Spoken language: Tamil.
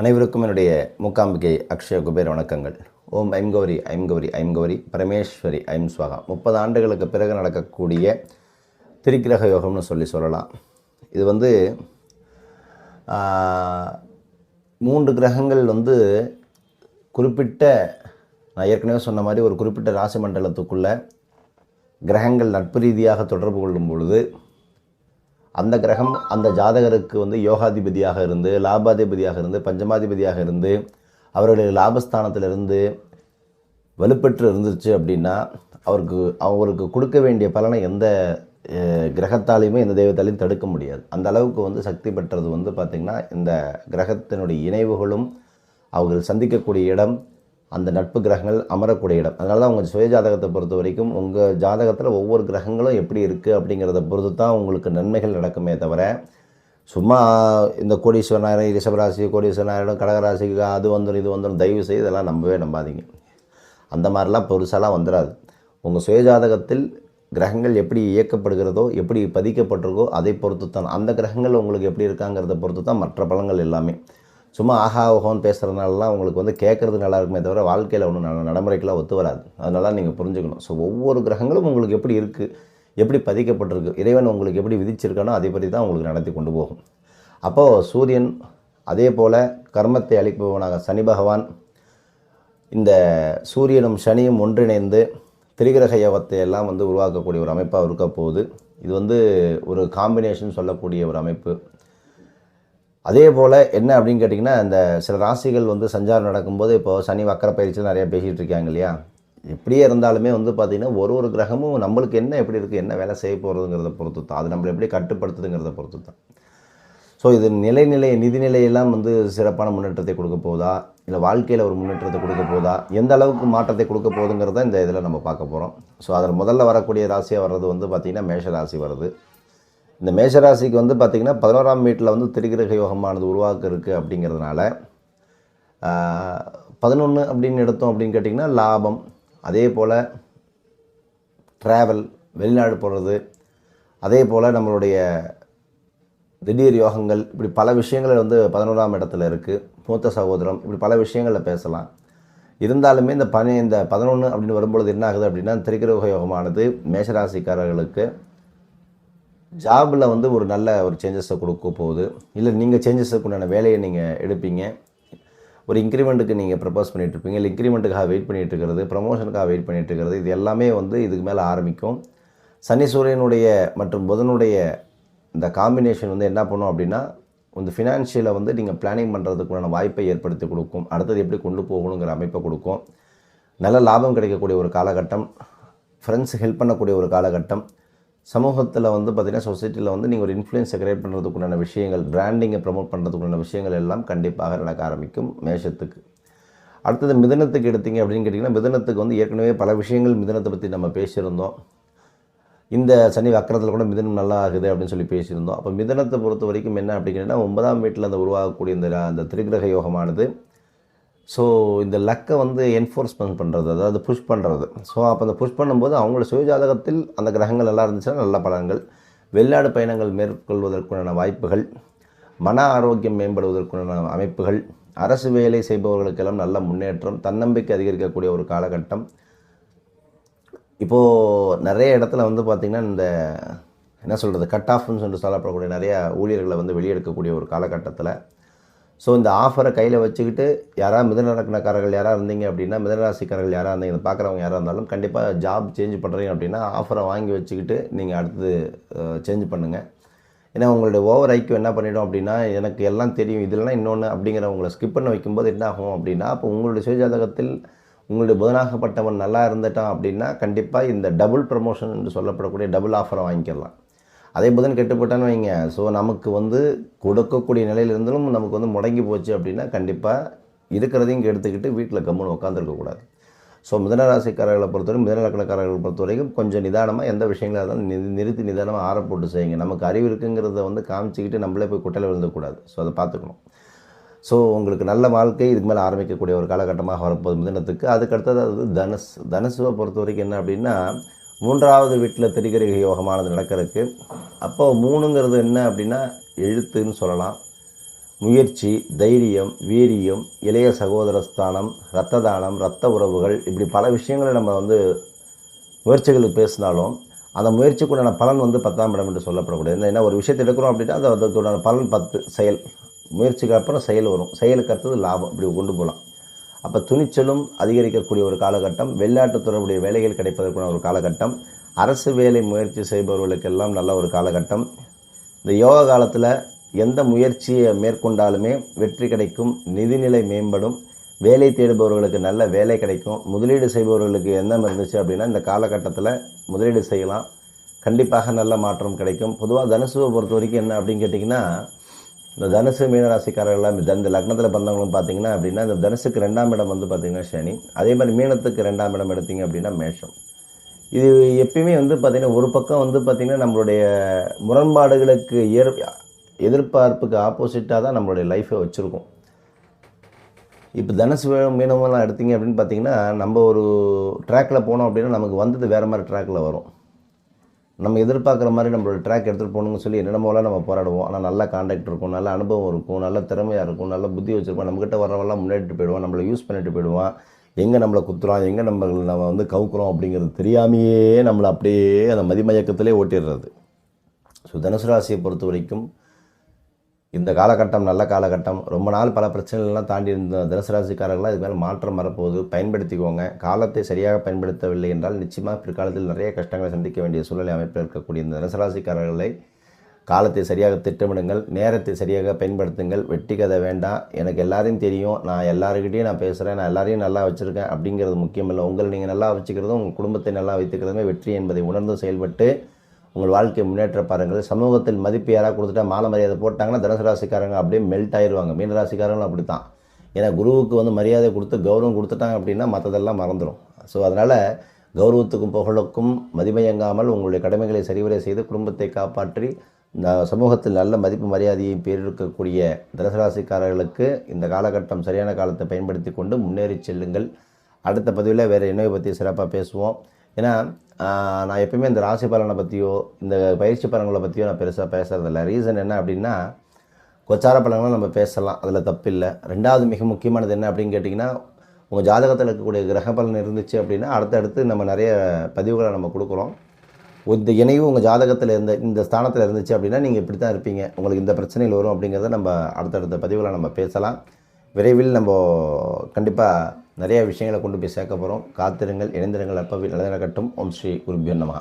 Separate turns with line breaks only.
அனைவருக்கும் என்னுடைய மூக்காம்பிகை அக்ஷய குபேர் வணக்கங்கள். ஓம் ஐம் கௌரி ஐம் கௌரி ஐம் கௌரி. பரமேஸ்வரி ஐம் ஸ்வகா முப்பது ஆண்டுகளுக்கு பிறகு நடக்கக்கூடிய திரிக்கிரக யோகம்னு சொல்லி சொல்லலாம். இது வந்து மூன்று கிரகங்கள் வந்து குறிப்பிட்ட நான் ஏற்கனவே சொன்ன மாதிரி ஒரு குறிப்பிட்ட ராசி மண்டலத்துக்குள்ள கிரகங்கள் நட்பு ரீதியாக தொடர்பு கொள்ளும் பொழுது அந்த கிரகம் அந்த ஜாதகருக்கு வந்து யோகாதிபதியாக இருந்து லாபாதிபதியாக இருந்து பஞ்சமாதிபதியாக இருந்து அவருடைய லாபஸ்தானத்திலிருந்து வலுப்பெற்று இருந்துச்சு அப்படின்னா அவருக்கு அவருக்கு கொடுக்க வேண்டிய பலனை எந்த கிரகத்தாலையுமே எந்த தெய்வத்தாலையும் தடுக்க முடியாது. அந்த அளவுக்கு வந்து சக்தி பெற்றது வந்து பார்த்திங்கன்னா இந்த கிரகத்தினுடைய இணைவுகளும் அவர்கள் சந்திக்கக்கூடிய இடம் அந்த நட்பு கிரகங்கள் அமரக்கூடிய இடம். அதனால தான் உங்கள் சுய ஜாதகத்தை பொறுத்த வரைக்கும் உங்கள் ஜாதகத்தில் ஒவ்வொரு கிரகங்களும் எப்படி இருக்குது அப்படிங்கிறத பொறுத்து தான் உங்களுக்கு நன்மைகள் நடக்குமே தவிர சும்மா இந்த கோடீஸ்வரனாயிரம் ரிஷபராசி கோடீஸ்வரனாயிரம் கடகராசிக்கு அது வந்துடும் இது வந்துடும் தயவு செய்து இதெல்லாம் நம்பவே நம்பாதீங்க. அந்த மாதிரிலாம் பெருசாலாம் வந்துடாது உங்கள் சுயஜாதகத்தில் கிரகங்கள் எப்படி இயக்கப்படுகிறதோ எப்படி பதிக்கப்பட்டிருக்கோ அதை பொறுத்து தான் அந்த கிரகங்கள் உங்களுக்கு எப்படி இருக்காங்கிறத பொறுத்து தான் மற்ற பலங்கள் எல்லாமே. சும்மா ஆஹா ஓஹோன்னு பேசுகிறதுனாலலாம் உங்களுக்கு வந்து கேட்குறது நல்லா இருக்குமே தவிர வாழ்க்கையில் ஒன்றும் ந நடைமுறைக்கெல்லாம் ஒத்து வராது. அதனால நீங்கள் புரிஞ்சுக்கணும். ஸோ ஒவ்வொரு கிரகங்களும் உங்களுக்கு எப்படி இருக்குது எப்படி பதிக்கப்பட்டிருக்கு இறைவன் உங்களுக்கு எப்படி விதிச்சிருக்கானோ அதை பற்றி தான் உங்களுக்கு நடத்தி கொண்டு போகும். அப்போது சூரியன் அதே போல் கர்மத்தை அளிப்பவனாக சனி பகவான் இந்த சூரியனும் சனியும் ஒன்றிணைந்து திரிகிரக யோகத்தை எல்லாம் வந்து உருவாக்கக்கூடிய ஒரு அமைப்பாக இருக்க போகுது. இது வந்து ஒரு காம்பினேஷன் சொல்லக்கூடிய ஒரு அமைப்பு. அதே போல் என்ன அப்படின்னு கேட்டிங்கன்னா இந்த சில ராசிகள் வந்து சஞ்சாரம் நடக்கும்போது இப்போ சனி வக்கர பயிற்சியில் நிறையா பேசிகிட்டு இருக்காங்க இல்லையா? எப்படியே இருந்தாலுமே வந்து பார்த்திங்கன்னா ஒரு ஒரு கிரகமும் நம்மளுக்கு என்ன எப்படி இருக்குது என்ன வேலை செய்ய போகிறதுங்கிறத பொறுத்து தான் அது நம்மளை எப்படி கட்டுப்படுத்துதுங்கிறத பொறுத்து தான் ஸோ இது நிலைநிலை நிதிநிலையெல்லாம் வந்து சிறப்பான முன்னேற்றத்தை கொடுக்க போதா இல்லை வாழ்க்கையில் ஒரு முன்னேற்றத்தை கொடுக்க போதா எந்த அளவுக்கு மாற்றத்தை கொடுக்க போகுதுங்கிறத இந்த இதில் நம்ம பார்க்க போகிறோம் ஸோ அதில் முதல்ல வரக்கூடிய ராசியாக வர்றது வந்து பார்த்திங்கன்னா மேஷ ராசி வருது. இந்த மேஷராசிக்கு வந்து பார்த்திங்கன்னா பதினோராம் வீட்டில் வந்து திரிகிரக யோகமானது உருவாக்க இருக்குது அப்படிங்கிறதுனால பதினொன்று அப்படின்னு எடுத்தோம் அப்படின்னு கேட்டிங்கன்னா லாபம். அதே போல் ட்ராவல் வெளிநாடு போகிறது அதே போல் நம்மளுடைய திடீர் யோகங்கள் இப்படி பல விஷயங்கள் வந்து பதினோராம் இடத்துல இருக்குது மூத்த சகோதரம் இப்படி பல விஷயங்களில் பேசலாம். இருந்தாலுமே இந்த பனி இந்த பதினொன்று அப்படின்னு வரும்பொழுது என்ன ஆகுது அப்படின்னா திரிகிரக யோகமானது மேஷராசிக்காரர்களுக்கு ஜாபில் வந்து ஒரு நல்ல ஒரு சேஞ்சஸை கொடுக்க போகுது. இல்லை நீங்கள் சேஞ்சஸுக்கு உண்டான வேலையை நீங்கள் எடுப்பீங்க. ஒரு இன்க்ரிமெண்ட்டுக்கு நீங்கள் ப்ரப்போஸ் பண்ணிகிட்ருப்பீங்க இல்லை இன்க்ரிமெண்ட்டுக்காக வெயிட் பண்ணிட்டு இருக்கிறது ப்ரமோஷனுக்காக வெயிட் பண்ணிகிட்டு இருக்கிறது இது எல்லாமே வந்து இதுக்கு மேலே ஆரம்பிக்கும். சனி சூரியனுடைய மற்றும் புதனுடைய இந்த காம்பினேஷன் வந்து என்ன பண்ணும் அப்படின்னா இந்த ஃபினான்ஷியலை வந்து நீங்கள் பிளானிங் பண்ணுறதுக்குண்டான வாய்ப்பை ஏற்படுத்தி கொடுக்கும். அடுத்தது எப்படி கொண்டு போகணுங்கிற அமைப்பை கொடுக்கும். நல்ல லாபம் கிடைக்கக்கூடிய ஒரு காலகட்டம். ஃப்ரெண்ட்ஸ் ஹெல்ப் பண்ணக்கூடிய ஒரு காலகட்டம். சமூகத்தில் வந்து பார்த்திங்கன்னா சொசைட்டியில் வந்து நீங்கள் ஒரு இன்ஃப்ளூயன்ஸை கிரியேட் பண்ணுறதுக்குண்டான விஷயங்கள் பிராண்டிங்கை ப்ரமோட் பண்ணுறதுக்குண்டான விஷயங்கள் எல்லாம் கண்டிப்பாக நடக்க ஆரம்பிக்கும் மேஷத்துக்கு. அடுத்தது மிதனத்துக்கு எடுத்தீங்க அப்படின்னு கேட்டிங்கன்னா மிதனத்துக்கு வந்து ஏற்கனவே பல விஷயங்கள் மிதனத்தை பற்றி நம்ம பேசியிருந்தோம். இந்த சனி வக்கரத்தில் கூட மிதனம் நல்லா ஆகுது அப்படின்னு சொல்லி பேசியிருந்தோம். அப்போ மிதனத்தை பொறுத்த வரைக்கும் என்ன அப்படின்னா ஒன்பதாம் வீட்டில் அந்த உருவாகக்கூடிய இந்த அந்த திரிகிரக யோகமானது ஸோ இந்த லக்கை வந்து என்ஃபோர்ஸ்மெண்ட் பண்ணுறது அதாவது புஷ் பண்ணுறது ஸோ அப்போ அந்த புஷ் பண்ணும்போது அவங்களோட சுயஜாதகத்தில் அந்த கிரகங்கள் எல்லாம் இருந்துச்சுன்னா நல்ல பலன்கள். வெளிநாடு பயணங்கள் மேற்கொள்வதற்குண்டான வாய்ப்புகள். மன ஆரோக்கியம் மேம்படுவதற்குண்டான அமைப்புகள். அரசு வேலை செய்பவர்களுக்கெல்லாம் நல்ல முன்னேற்றம். தன்னம்பிக்கை அதிகரிக்கக்கூடிய ஒரு காலகட்டம். இப்போது நிறைய இடத்துல வந்து பார்த்திங்கன்னா இந்த என்ன சொல்கிறது கட் ஆஃப்னு சொல்லிட்டு சொல்லப்படக்கூடிய நிறையா ஊழியர்களை வந்து வெளியெடுக்கக்கூடிய ஒரு காலகட்டத்தில் ஸோ இந்த ஆஃபரை கையில் வச்சுக்கிட்டு யாராவது மிதனலக்கணக்காரர்கள் யாராக இருந்தீங்க அப்படின்னா மிதனராசிக்காரர்கள் யாராக இருந்தீங்க இதை பார்க்குறவங்க யாராக இருந்தாலும் கண்டிப்பாக ஜாப் சேஞ்ச் பண்ணுறீங்க அப்படின்னா ஆஃபரை வாங்கி வச்சுக்கிட்டு நீங்கள் அடுத்தது சேஞ்ச் பண்ணுங்கள் ஏன்னா உங்களுடைய ஓவர் ஐக்கியம் என்ன பண்ணிடும் அப்படின்னா எனக்கு எல்லாம் தெரியும் இதெல்லாம் இன்னொன்று அப்படிங்கிற உங்களை ஸ்கிப் பண்ண வைக்கும்போது என்ன ஆகும் அப்படின்னா அப்போ உங்களுடைய சுயஜாதகத்தில் உங்களுடைய புதனாகப்பட்டவன் நல்லா இருந்துட்டான் அப்படின்னா கண்டிப்பாக இந்த டபுள் ப்ரமோஷன் என்று சொல்லப்படக்கூடிய டபுள் ஆஃபரை வாங்கிக்கலாம். அதே புதன் கெட்டுப்பட்டான்னு வைங்க. ஸோ நமக்கு வந்து கொடுக்கக்கூடிய நிலையில் இருந்தாலும் நமக்கு வந்து முடங்கி போச்சு அப்படின்னா கண்டிப்பாக இருக்கிறதையும் எடுத்துக்கிட்டு வீட்டில் கம்முன்னு உட்காந்துருக்கக்கூடாது ஸோ மிதனராசிக்காரர்களை பொறுத்தவரைக்கும் மிதனலக்கணக்காரர்களை பொறுத்த வரைக்கும் கொஞ்சம் நிதானமாக எந்த விஷயங்களாக இருந்தாலும் நிறு- நிறுத்தி நிதானமாக ஆற போட்டு செய்யுங்க. நமக்கு அறிவு இருக்குங்கிறத வந்து காமிச்சிக்கிட்டு நம்மளே போய் குட்டையில் விழுந்தக்கூடாது ஸோ அதை பார்த்துக்கணும். ஸோ உங்களுக்கு நல்ல வாழ்க்கை இதுக்கு மேலே ஆரம்பிக்கக்கூடிய ஒரு காலகட்டமாக வரப்போகுது மிதனத்துக்கு. அதுக்கு அடுத்தது அது தனுஷ் தனுசுவை பொறுத்த வரைக்கும் என்ன அப்படின்னா மூன்றாவது வீட்டில் திரிகரிக யோகமானது நடக்கிறதுக்கு. அப்போ மூணுங்கிறது என்ன அப்படின்னா எழுத்துன்னு சொல்லலாம். முயற்சி தைரியம் வீரியம் இளைய சகோதரஸ்தானம் இரத்த தானம் இரத்த உறவுகள் இப்படி பல விஷயங்களை நம்ம வந்து முயற்சிகளுக்கு பேசினாலும் அந்த முயற்சிக்குண்டான பலன் வந்து பத்தாம் இடம் என்று சொல்லப்படக்கூடாது ஏன்னா ஒரு விஷயத்தை எடுக்கிறோம் அப்படின்னா அது அதுக்குண்டான பலன் பத்து செயல். முயற்சிக்கு அப்புறம் செயல் வரும். செயலுக்கு அடுத்தது லாபம். இப்படி கொண்டு போகலாம். அப்போ துணிச்சலும் அதிகரிக்கக்கூடிய ஒரு காலகட்டம் வெளிநாட்டு தொடர்புடைய வேலைகள் கிடைப்பதற்கான ஒரு காலகட்டம் அரசு வேலை முயற்சி செய்பவர்களுக்கெல்லாம் நல்ல ஒரு காலகட்டம். இந்த யோகா காலத்தில் எந்த முயற்சியை மேற்கொண்டாலுமே வெற்றி கிடைக்கும் நிதிநிலை மேம்படும் வேலை தேடுபவர்களுக்கு நல்ல வேலை கிடைக்கும் முதலீடு செய்பவர்களுக்கு எண்ணம் இருந்துச்சு அப்படின்னா இந்த காலகட்டத்தில் முதலீடு செய்யலாம். கண்டிப்பாக நல்ல மாற்றம் கிடைக்கும். பொதுவாக தனுசுவை பொறுத்த வரைக்கும் என்ன அப்படின்னு கேட்டிங்கன்னா இந்த தனுசு மீனராசிக்காரர்கள்லாம் இந்த- இந்த லக்னத்தில் பிறந்தவங்களும் பார்த்தீங்கன்னா அப்படின்னா இந்த தனுசுக்கு ரெண்டாம் இடம் வந்து பார்த்தீங்கன்னா சனி. அதே மாதிரி மீனத்துக்கு ரெண்டாம் இடம் எடுத்தீங்க அப்படின்னா மேஷம். இது எப்பயுமே வந்து பார்த்திங்கன்னா ஒரு பக்கம் வந்து பார்த்திங்கன்னா நம்மளுடைய முரண்பாடுகளுக்கு ஏற் எதிர்பார்ப்புக்கு ஆப்போசிட்டாக தான் நம்மளுடைய லைஃப்பை வச்சுருக்கோம். இப்போ தனுசு வே- மீனமெல்லாம் எடுத்தீங்க அப்படின்னு பார்த்தீங்கன்னா நம்ம ஒரு ட்ராக்கில் போனோம் அப்படின்னா நமக்கு வந்தது வேறு மாதிரி ட்ராக்கில் வரும். நம்ம எதிர்பார்க்குற மாதிரி நம்மளோட ட்ராக் எடுத்துகிட்டு போகணும்னு சொல்லி என்னென்னமோலாம் நம்ம போராடுவோம். ஆனால் நல்ல காண்டாக்ட் இருக்கும் நல்ல அனுபவம் இருக்கும் நல்ல திறமையாக இருக்கும் நல்ல புத்தி வச்சுருப்போம். நம்மக்கிட்ட வரவெல்லாம் முன்னேறிட்டு போயிடுவோம் நம்மளை யூஸ் பண்ணிட்டு போயிடுவான். எங்கே நம்மளை குத்துறோம் எங்கே நம்ம நம்ம வந்து கவுக்குறோம் அப்படிங்கிறது தெரியாமையே நம்மளை அப்படியே அந்த மதிமயக்கத்திலே ஓட்டிடுறது. ஸோ தனுசு ராசியை பொறுத்த வரைக்கும் இந்த காலகட்டம் நல்ல காலகட்டம் ரொம்ப நாள் பல பிரச்சனைகள்லாம் தாண்டி இருந்த தினசராசிக்காரர்கள்லாம் இது மேலே மாற்றம் வரப்போகுது. பயன்படுத்திக்கோங்க. காலத்தை சரியாக பயன்படுத்தவில்லை என்றால் நிச்சயமாக பிற்காலத்தில் நிறைய கஷ்டங்களை சந்திக்க வேண்டிய சூழ்நிலை அமைப்பில் இருக்கக்கூடிய இந்த தினசராசிக்காரர்களை காலத்தை சரியாக திட்டமிடுங்கள் நேரத்தை சரியாக பயன்படுத்துங்கள். வெட்டி கதை வேண்டாம். எனக்கு எல்லாரையும் தெரியும். நான் எல்லாருக்கிட்டையும் நான் பேசுகிறேன் நான் எல்லாரையும் நல்லா வச்சுருக்கேன் அப்படிங்கிறது முக்கியமில்லை. உங்களை நீங்கள் நல்லா வச்சுக்கிறதும் உங்கள் குடும்பத்தை நல்லா வைத்துக்கிறதுமே வெற்றி என்பதை உணர்ந்து செயல்பட்டு உங்கள் வாழ்க்கை முன்னேற்ற பாருங்கள். சமூகத்தில் மதிப்பு யாராவது கொடுத்துட்டா மாலை மரியாதை போட்டாங்கன்னா தனுசு ராசிக்காரங்க அப்படியே மெல்ட் ஆயிடுவாங்க மீன ராசிக்காரங்களும் அப்படி தான் ஏன்னா குருவுக்கு வந்து மரியாதை கொடுத்து கௌரவம் கொடுத்துட்டாங்க அப்படின்னா மற்றதெல்லாம் மறந்துடும் ஸோ அதனால் கௌரவத்துக்கும் புகழுக்கும் மதிமயங்காமல் உங்களுடைய கடமைகளை சரிவரை செய்து குடும்பத்தை காப்பாற்றி இந்த சமூகத்தில் நல்ல மதிப்பு மரியாதையை பெற்றிருக்கக்கூடிய தனுசு ராசிக்காரர்களுக்கு இந்த காலகட்டம் சரியான காலத்தை பயன்படுத்தி கொண்டு முன்னேறி செல்லுங்கள். அடுத்த பதிவில் வேறு இணைவை பற்றி சிறப்பாக பேசுவோம். ஏன்னா நான் எப்பயுமே இந்த ராசி பலனை பற்றியோ இந்த பயிற்சி பலன்களை பற்றியோ நான் பெருசாக பேசுகிறதில்ல ரீசன் என்ன அப்படின்னா கொச்சார பலன்களும் நம்ம பேசலாம். அதில் தப்பில்லை ரெண்டாவது மிக முக்கியமானது என்ன அப்படின்னு கேட்டிங்கன்னா உங்கள் ஜாதகத்தில் இருக்கக்கூடிய கிரக பலன் இருந்துச்சு அப்படின்னா அடுத்தடுத்து நம்ம நிறைய பதிவுகளை நம்ம கொடுக்குறோம். இந்த இணைவு உங்கள் ஜாதகத்தில் இருந்த இந்த ஸ்தானத்தில் இருந்துச்சு அப்படின்னா நீங்கள் இப்படி தான் இருப்பீங்க. உங்களுக்கு இந்த பிரச்சனைகள் வரும் அப்படிங்கிறத நம்ம அடுத்தடுத்த பதிவுகளை நம்ம பேசலாம். விரைவில் நம்ம கண்டிப்பாக நிறைய விஷயங்களை கொண்டு போய் சேர்க்க போகிறோம் காத்திருங்கள் இணைந்திருங்கள். அப்பவில் நல்லது நடக்கட்டும். ஓம் ஸ்ரீ குருபியோ நமகா